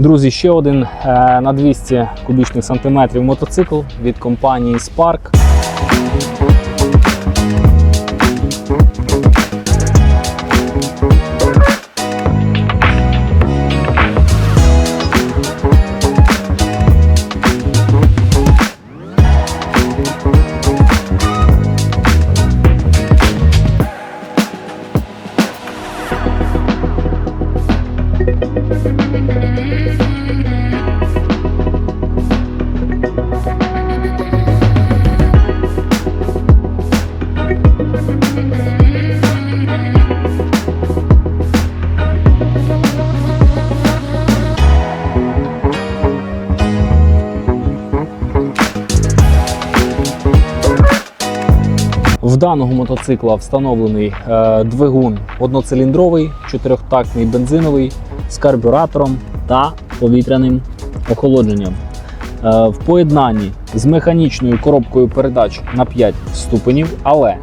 Друзі, ще один е, на 200 кубічних сантиметрів мотоцикл від компанії Spark. В даного мотоцикла встановлений е, двигун одноциліндровий, чотирьохтактний бензиновий з карбюратором та повітряним охолодженням. Е, в поєднанні з механічною коробкою передач на 5 ступенів, але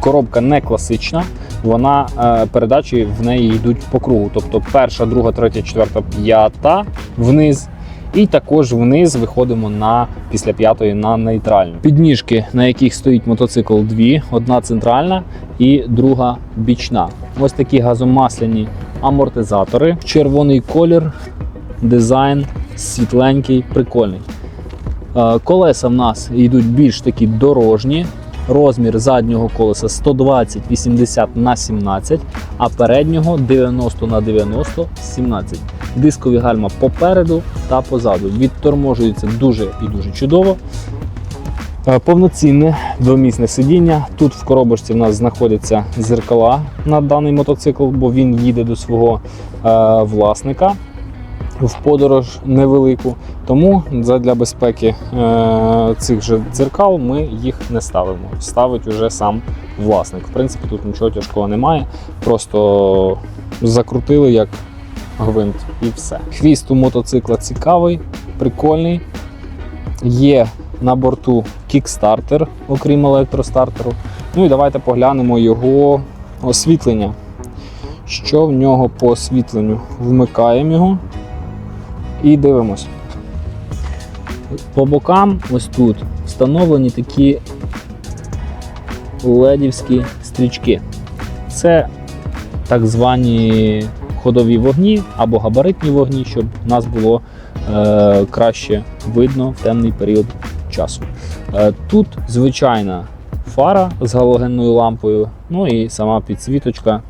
коробка не класична. Вона е, передачі в неї йдуть по кругу. Тобто перша, друга, третя, четверта, п'ята вниз. І також вниз виходимо на після п'ятої на нейтральну. Підніжки, на яких стоїть мотоцикл, дві: одна центральна і друга бічна. Ось такі газомасляні амортизатори, червоний колір, дизайн світленький, прикольний. Е, Колеса в нас йдуть більш такі дорожні. Розмір заднього колеса 120 80 на 17, а переднього 90 на 90 17. Дискові гальма попереду та позаду. Відторможується дуже і дуже чудово. Е, Повноцінне двомісне сидіння. Тут в коробочці в нас знаходяться зеркала на даний мотоцикл, бо він їде до свого е, власника в подорож невелику. Тому для безпеки е, цих же дзеркал ми їх не ставимо. Ставить уже сам власник. В принципі, тут нічого тяжкого немає. Просто закрутили як гвинт і все. Хвіст у мотоцикла цікавий, прикольний. Є на борту кікстартер, окрім електростартеру. Ну і давайте поглянемо його освітлення. Що в нього по освітленню? Вмикаємо його і дивимось. По бокам, ось тут, встановлені такі ледівські стрічки. Це так звані ходові вогні або габаритні вогні, щоб нас було е, краще видно в темний період часу. Е, тут звичайна фара з галогенною лампою, ну і сама підсвіточка,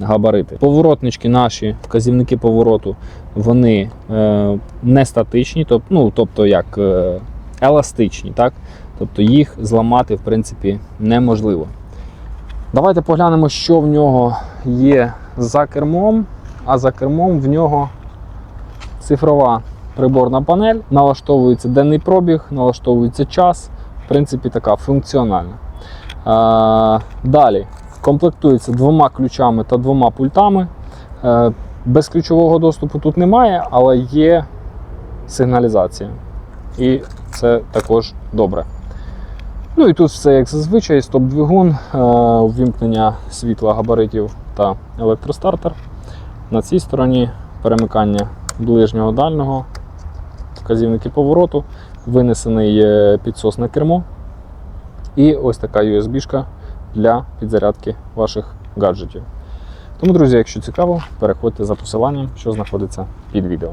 габарити. Поворотнички наші, вказівники повороту, вони е, не статичні, тоб, ну, тобто як е, еластичні, так? тобто їх зламати в принципі неможливо. Давайте поглянемо, що в нього є за кермом, а за кермом в нього цифрова приборна панель, налаштовується денний пробіг, налаштовується час, в принципі, така функціональна. Е, далі комплектується двома ключами та двома пультами. Е, безключового доступу тут немає, але є сигналізація. І це також добре. Ну і тут все як зазвичай, стоп-двигун, е, ввімкнення світла габаритів та електростартер. На цій стороні перемикання ближнього дальнього, вказівники повороту, винесений е, підсос на кермо. І ось така USB-шка для підзарядки ваших гаджетів. Тому, друзі, якщо цікаво, переходьте за посиланням, що знаходиться під відео.